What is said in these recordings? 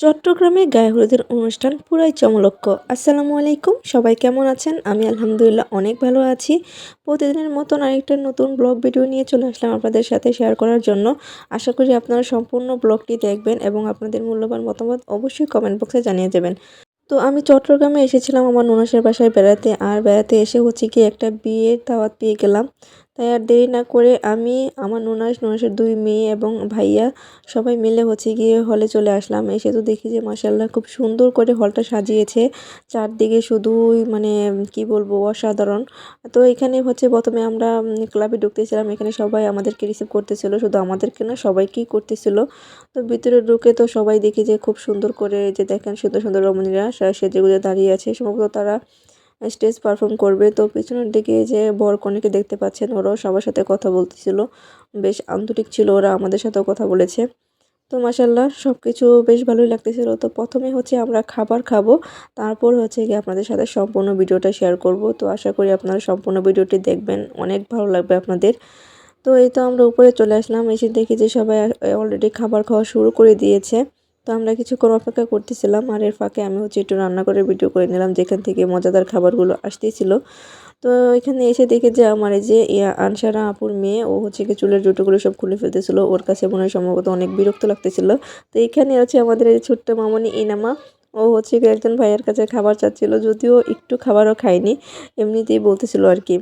চট্টগ্রামে গায়ে হলুদের অনুষ্ঠান পুরাই চমলক্ষ আসসালামু আলাইকুম, সবাই কেমন আছেন? আমি আলহামদুলিল্লাহ অনেক ভালো আছি। প্রতিদিনের মতন আরেকটা নতুন ব্লগ ভিডিও নিয়ে চলে আসলাম আপনাদের সাথে শেয়ার করার জন্য। আশা করি আপনারা সম্পূর্ণ ব্লগটি দেখবেন এবং আপনাদের মূল্যবান মতামত অবশ্যই কমেন্ট বক্সে জানিয়ে দেবেন। তো আমি চট্টগ্রামে এসেছিলাম, আমার ননাসের বাসায় বেড়াতে। আর বেড়াতে এসে হচ্ছে কি একটা বিয়ের দাওয়াত পেয়ে গেলাম। তাই আর দেরি না করে আমি, আমার ননাস, ননাসের দুই মেয়ে এবং ভাইয়া সবাই মিলে হচ্ছে গিয়ে হলে চলে আসলাম। এসে তো দেখি যে মাসাল্লাহ খুব সুন্দর করে হলটা সাজিয়েছে। চারদিকে শুধুই মানে কি বলব, অসাধারণ। তো এখানে হচ্ছে প্রথমে আমরা ক্লাবে ঢুকতেছিলাম। এখানে সবাই আমাদেরকে রিসিভ করতেছিল। শুধু আমাদেরকে না, সবাইকেই করতেছিল। তো ভিতরে ঢুকে তো সবাই দেখি যে খুব সুন্দর করে যে দেখেন সুন্দর সুন্দর রমণীরা সেজেগুজে দাঁড়িয়ে আছে। সম্ভবত তারা স্টেজ পারফর্ম করবে। তো পিছনের দিকে যে বর কনেকে দেখতে পাচ্ছেন, ওরাও সবার সাথে কথা বলতেছিল। বেশ আন্তরিক ছিল, ওরা আমাদের সাথেও কথা বলেছে। তো মাসাল্লাহ সব কিছু বেশ ভালোই লাগতেছিল। তো প্রথমে হচ্ছে আমরা খাবার খাব, তারপর হচ্ছে গিয়ে আপনাদের সাথে সম্পূর্ণ ভিডিওটা শেয়ার করব। তো আশা করি আপনারা সম্পূর্ণ ভিডিওটি দেখবেন, অনেক ভালো লাগবে আপনাদের। তো এই তো আমরা উপরে চলে আসলাম, এসে দেখি যে সবাই অলরেডি খাবার খাওয়া শুরু করে দিয়েছে। তো আমরা কিছুক্ষণ অপেক্ষা করতেছিলাম আর এর ফাঁকে আমি হচ্ছে একটু রান্না করে ভিডিও করে নিলাম, যেখান থেকে মজাদার খাবারগুলো আসতেছিল। তো এখানে এসে দেখে যে আমার এই যে আনসারা আপুর মেয়ে, ও হচ্ছে কি চুলের জুটোগুলো সব খুলে ফেলতেছিল। ওর কাছে মনে হয় সম্ভবত অনেক বিরক্ত লাগতেছিল। তো এখানে আছে আমাদের এই ছোট্ট মামনি ইনামা, ও হচ্ছে একজন ভাইয়ের কাছে খাবার চাচ্ছিল, যদিও একটু খাবারও খায়নি, এমনিতেই বলতেছিল আর কি।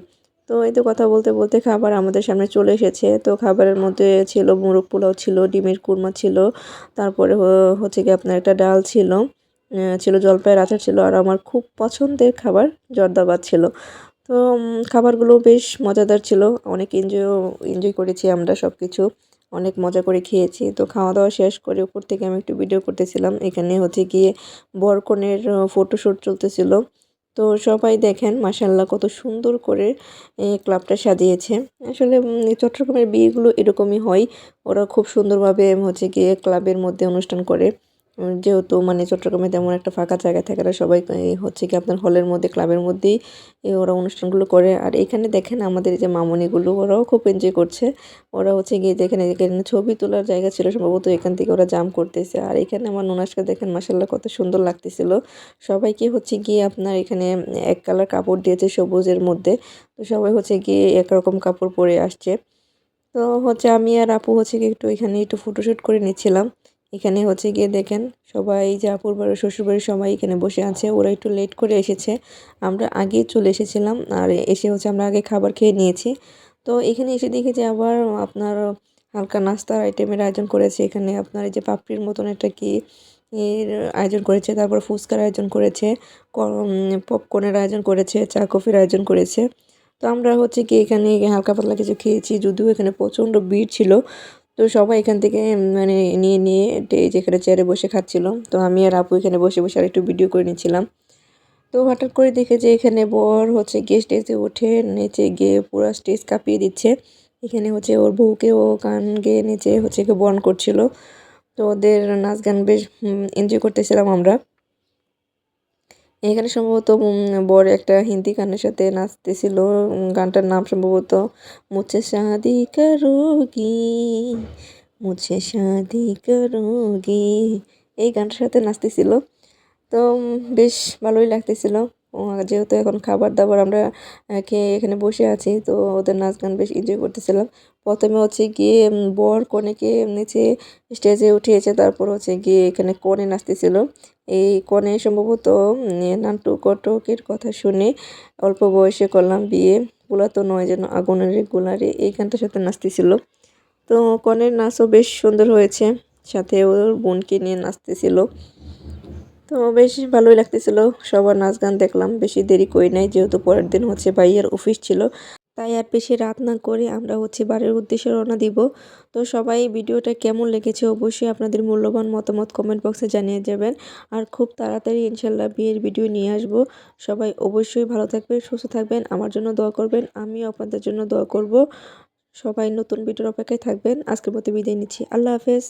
তো এই তো কথা বলতে বলতে খাবার আমাদের সামনে চলে এসেছে। তো খাবারের মধ্যে ছিল মুরগ পোলাও ছিল, ডিমের কুরমা ছিল, তারপরে হচ্ছে কি আপনার একটা ডাল ছিল ছিল জলপাইয়ের আচার ছিল, আর আমার খুব পছন্দের খাবার জর্দাবাদ ছিল। তো খাবারগুলো বেশ মজাদার ছিল। অনেক এনজয় এনজয় করেছি আমরা সব কিছু অনেক মজা করে খেয়েছি। তো খাওয়া দাওয়া শেষ করে উপর থেকে আমি একটু ভিডিও করতেছিলাম। এখানে হচ্ছে গিয়ে বরকনের ফটোশ্যুট চলতেছিল। তো সবাই দেখেন মাসাল্লাহ কত সুন্দর করে ক্লাবটা সাজিয়েছে। আসলে চট্টগ্রামের বিয়েগুলো এরকমই হয়। ওরা খুব সুন্দরভাবে হচ্ছে গিয়ে ক্লাবের মধ্যে অনুষ্ঠান করে। যেহেতু মানে চট্টগ্রামে তেমন একটা ফাঁকা জায়গা থাকে না, সবাই হচ্ছে কি আপনার হলের মধ্যে ক্লাবের মধ্যেই ওরা অনুষ্ঠানগুলো করে। আর এখানে দেখেন আমাদের যে মামনিগুলো, ওরাও খুব এনজয় করছে। ওরা হচ্ছে গিয়ে দেখেন, এখানে ছবি তোলার জায়গা ছিল, সম্ভবত এখান থেকে ওরা জাম করতেছে। আর এখানে আমার নুনাসকে দেখেন মাসাল্লাহ কত সুন্দর লাগতেছিল। সবাইকে হচ্ছে গিয়ে আপনার এখানে এক কালার কাপড় দিয়েছে সবুজের মধ্যে। তো সবাই হচ্ছে গিয়ে একরকম কাপড় পরে আসছে। তো হচ্ছে আমি আর আপু হচ্ছে গিয়ে একটু এখানে একটু ফটোশ্যুট করে নিচ্ছিলাম। এখানে হচ্ছে গিয়ে দেখেন, সবাই যে আপুর বাড়ি শ্বশুরবাড়ির সবাই এখানে বসে আছে। ওরা একটু লেট করে এসেছে। আমরা আগে চলে এসেছিলাম আর এসে হচ্ছে আমরা আগে খাবার খেয়ে নিয়েছি। তো এখানে এসে দেখি যে আবার আপনার হালকা নাস্তার আইটেমের আয়োজন করেছে। এখানে আপনার এই যে পাপড়ির মতন একটা কি এর আয়োজন করেছে, তারপর ফুচকার আয়োজন করেছে পপকর্নের আয়োজন করেছে, চা কফির আয়োজন করেছে। তো আমরা হচ্ছে কি এখানে হালকা পাতলা কিছু খেয়েছি, যদিও এখানে প্রচণ্ড ভিড় ছিল। তো সবাই এখান থেকে মানে নিয়ে নিয়ে যেখানে চেয়ারে বসে খাচ্ছিল। তো আমি আর আপু এখানে বসে বসে আর একটু ভিডিও করে নিচ্ছিলাম। তো হঠাৎ করে দেখে যে এখানে বর হচ্ছে গিয়ে স্টেজে উঠে নেচে গিয়ে পুরো স্টেজ কাঁপিয়ে দিচ্ছে। এখানে হচ্ছে ওর বউকে ও গান গেয়ে নেচে হচ্ছে বর্ণ করছিল। তো ওদের নাচ গান বেশ এনজয় করতেছিলাম আমরা। এখানে সম্ভবত বড় একটা হিন্দি গানের সাথে নাচতেছিল। গানটার নাম সম্ভবত, মুছে শাদি মুছে শাদি করোগি। এই গানটার সাথে নাচতেছিল। তো বেশ ভালোই লাগতেছিল। যেহেতু এখন খাবার দাবার আমরা খেয়ে এখানে বসে আছি, তো ওদের নাচ গান বেশ এনজয় করতেছিলাম। প্রথমে হচ্ছে গিয়ে বর কনেকে নিচে স্টেজে উঠিয়েছে, তারপর হচ্ছে গিয়ে এখানে কনে নাচতেছিল। এই কনে সম্ভবত নান্টু কটকের কথা শুনে অল্প বয়সে করলাম বিয়ে। গুলা তো নয় যেন আগুনের গুলারে এই গানটার সাথে নাচতেছিল। তো কনের নাচও বেশ সুন্দর হয়েছে। সাথে ওর বোনকে নিয়ে নাচতেছিল। তো বেশ ভালোই লাগতেছিল। সবার নাচ গান দেখলাম। বেশি দেরি করি নাই, যেহেতু পরের দিন হচ্ছে ভাইয়ের অফিস ছিল। তাই আর বেশি রাত না করে আমরা হচ্ছে বাড়ির উদ্দেশ্যে রওনা দিব। তো সবাই ভিডিওটা কেমন লেগেছে অবশ্যই আপনাদের মূল্যবান মতামত কমেন্ট বক্সে জানিয়ে যাবেন। আর খুব তাড়াতাড়ি ইনশাল্লাহ বিয়ের ভিডিও নিয়ে আসব। সবাই অবশ্যই ভালো থাকবেন, সুস্থ থাকবেন, আমার জন্য দোয়া করবেন, আমিও আপনাদের জন্য দোয়া করব। সবাই নতুন ভিডিওর অপেক্ষায় থাকবেন। আজকের মতো বিদায় নিচ্ছি। আল্লাহ হাফেজ।